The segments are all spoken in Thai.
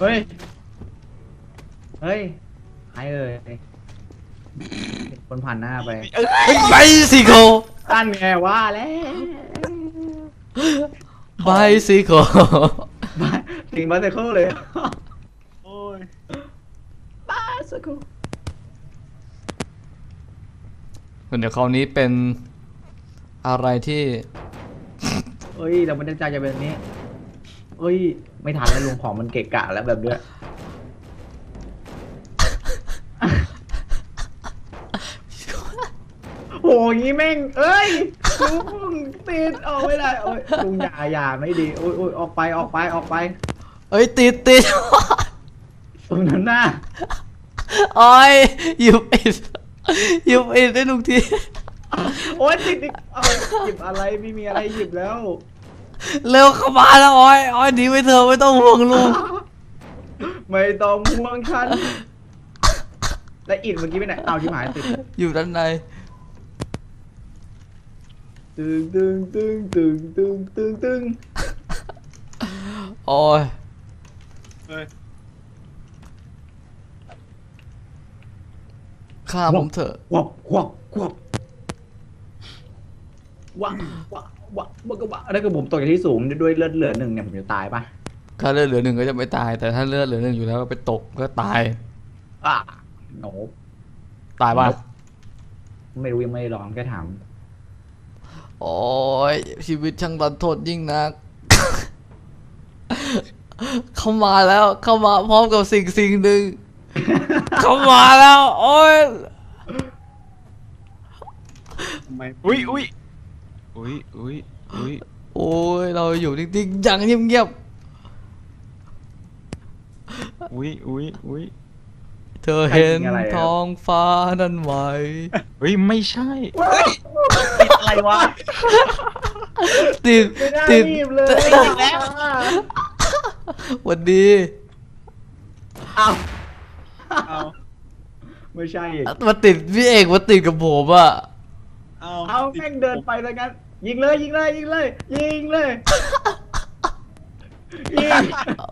เฮ้ย เฮ้ยใครเอ่ยคนผ่านหน้าไปไบซิโคตั้นไงว่าแล้วไบซิโคมาถึงบาสเซโคเลยโอ้ยบาสเซโคเดี๋ยวคราวนี้เป็นอะไรที่เฮ้ย เราไม่ได้ใจจะเป็นแบบนี้ เฮ้ย ไม่ทันแล้วลุงของมันเกะกะแล้วแบบเนี้ยโหงี้แม่ง เอ้ยลุงติดออกไม่ได้โอ้ยลุงอย่าอย่าไม่ดีโอ้ยโอ้ยออกไปออกไปออกไปเอ้ยติดติดตรงนั้นหน้าโอ้ยหยิบอิดหยิบอิดได้ลุงทีโอ้ยติดอีกเอาหยิบอะไรไม่มีอะไรหยิบแล้ว เร็วเข้ามาแล้วโอ้ยโอ้ยหนีไปเถอะไม่ต้องห่วงลุงไม่ต้องห่วงฉันแล้วอิดเมื่อกี้ไปไหนเอาที่หมายติดอยู่ด้านในตึงตึงตึงตึงตึงตึงตึงโอ้ยเฮ้ยฆ่าผมเถอะ ควับควับควับ วะวะวะวะก็วะถ้าเกิดผมตกจากที่สูงด้วยเลือดเหลือหนึ่งเนี่ยผมจะตายปะถ้าเลือดเหลือหนึ่งก็จะไม่ตาย แต่ถ้าเลือดเหลือหนึ่งอยู่แล้วก็ไปตกก็ตาย อะโนตายป่ะไม่รู้ยังไม่ได้ลองแค่ถามโอ้ยชีวิตช่างรันทดยิ่งนัก เข้ามาแล้ว เข้ามาพร้อมกับสิ่งสิ่งหนึ่ง เข้ามาแล้ว โอ้ยทำไมอุ้ยอุ้ย อุ้ยอุ้ยอุ้ยโอ้ยเราอยู่นิ่งๆอย่างเงียบอุ้ยอุ้ยอุ้ยๆเธอเห็นท้องฟ้านั้นไหมเฮ้ยไม่ใช่ติดอะไรวะติดไม่น่าติดรีบเลยแล้ววันดีเอาเอาไม่ใช่อีกมาติดพี่เอกมาติดกับผมอะเอาเอาแม่งเดินไปแล้วกัน ยิงเลยยิงเลยยิงเลยยิงเลย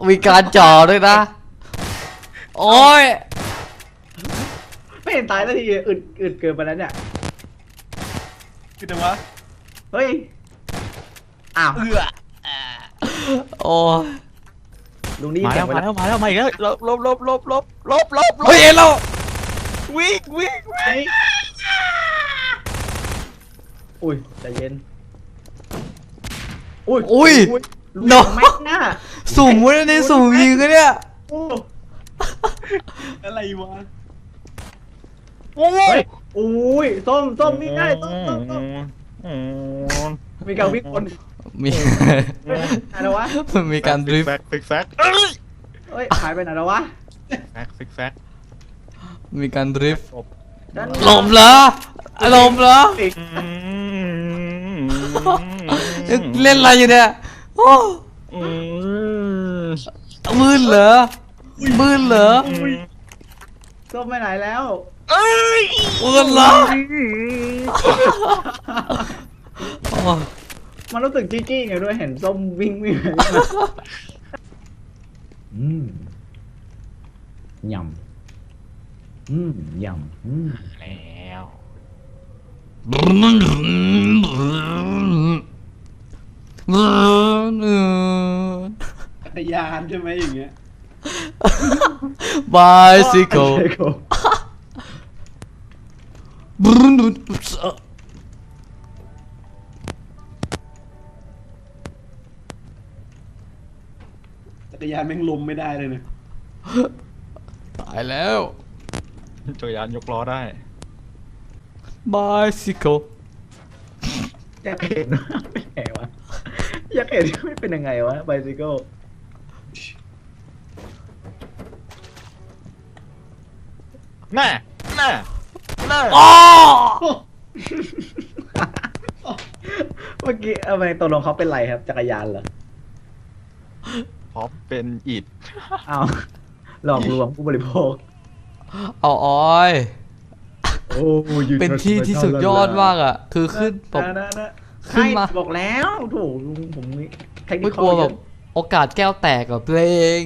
มีการจ่อด้วยนะ โอ้ยไม่เห็นตายแล้วทีอึดอึดเกินไปแล้วเนี่ยคือแต่ว่าเฮ้ยอ้าวเอือโอ้ยลุงนี่มาแล้วมาแล้วมาแล้วมาอีกแล้วลบลบลบลบลบลบลบเฮ้ยเอ็นเราวิ่งวิ่งวิ่งอุ้ยใจเย็น อุ้ยอุ้ยลุงโนแม็กหน้าสุ่มไว้ในสุ่มยิงกันเนี่ยโอ้อะไรวะเฮ้ยอุ้ยส้มส้มนี่ได้ส้มส้มส้มมีการวิ่งคนมีเฮ้ยอะไรวะมันมีการดริฟแฟต์กฟิกแฟกเอ้ยเฮ้ยหายไปไหนแล้ววะแฟกฟิกแฟกมีการดริฟต์จบด้านหลมเหรอหลมเหรออีก เล่นอะไรอยู่เนี่ยโอ้มืนเหรอมืนเหรอส้มไปไหนแล้วเอ้ยมืนเหรอโอ้ยมันรู้สึกจี้จี้ไงด้วยเห็นส้มวิ่งวิ่งไปวิ่งมาอืมยำอืมยำอืมแล้ว จักรยานใช่ไหมอย่างเงี้ยบายซิโกไอ้โก้บรูนจักรยานแม่งลมไม่ได้เลยเนี่ยตายแล้ว จักรยานยกล้อได้บายซิโกอยากเห็น อยากเห็นว่าไม่เป็นยังไงวะไบซิโก้น่าน่าน่าอ๋อเมื่อกี้เอาไปตกลงเขาเป็นไรครับ จักรยานเหรอเพราะเป็นอิดเอาหลอกลวงผู้บริโภค เอาออย โอ้ยเป็นที่ที่สุดยอดมากอะ คือขึ้นแบบนะนะนะ ขึ้นมา ใช่บอกแล้วโถูกลุงผมมีเทคนิไม่คกลัวแบบโอกาสแก้วแตกกับเพลง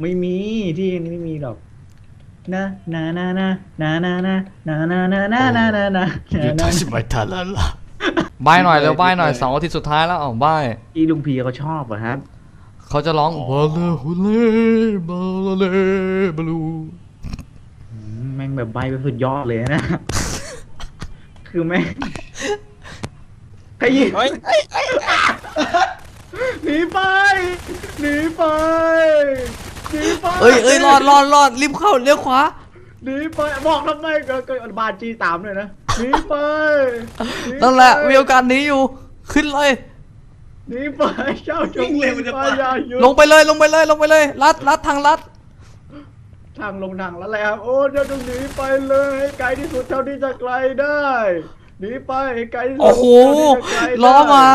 ไม่มีที่นี่ไม่มีหรอกนะนะนะนะนะนะนะนะนะนะนะนะนะนะยุทธนะชิบายทันแล้วล่ะบายหน่อยเร็วบายหน่อยสองอาทิตย์สุดท้ายแล้วอ๋อบายอีลุงพีเขาชอบเหรอครับ เขาจะร้องบาเลฮุเล่บาเลบลูอืมแม่งแบบใบเป็นสุดยอดเลยนะ คือแม่ง ขยี้เฮ้ยหนีไปหนีไปหนีไปเอ้ยเอ้ยรอดรอดรอดรีบเข้าเลี้ยวขวาหนีไปบอกทำไมก็ก็บาจีตามเลยนะหนีไปหนีไปนั่นแหละมีโอกาสหนีอยู่ ขึ้นเลยหนีไปเจ้าจงหนีไป อย่าหยุดลงไปเลยลงไปเลยลงไปเลยลัดลัดทางลัด ทางลงทางแล้วแหละครับโอ้เจ้าจงหนีไปเลยให้ไกลที่สุดเท่าที่จะไกลได้ หนีไปให้ไกลที่สุดโอ้โหเท่าที่จะไกลได้ล้อมา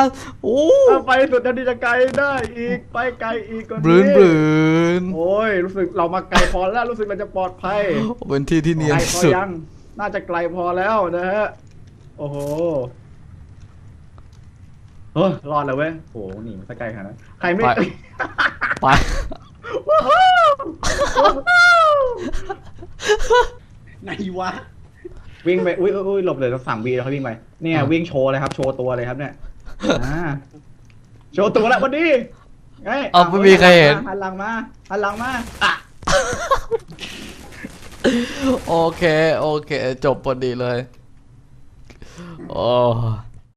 โอ้ถ้าไปสุดเท่าที่จะไกลได้อีกไปไกลอีกกว่าบรืนบรืนโอ้ยรู้สึกเรามาไกลพอแล้วรู้สึกเราจะปลอดภัยเป็นที่ที่เนียนไกลที่พอสุดยังน่าจะไกลพอแล้วนะฮะโอ้โหเออรอดแล้วเว้ยโอ้โหหนีมาสักไกลขนาดนั้นใครไม่ไปไปว้าวว้าวไหนวะ วิ่งไปอุ้ยอุ้ยอุ้ยหลบเลยเราสั่งวีแล้วเขาวิ่งไปเนี่ยอะวิ่งโชว์เลยครับ โชว์ตัวเลยครับเนี่ยอ่าโชว์ตัวแล้ววันนี้ไงเอาไม่มีใครเห็นหันหลังมาหันหลังมาอะโอเค โอเค จบพอดีเลย โอ้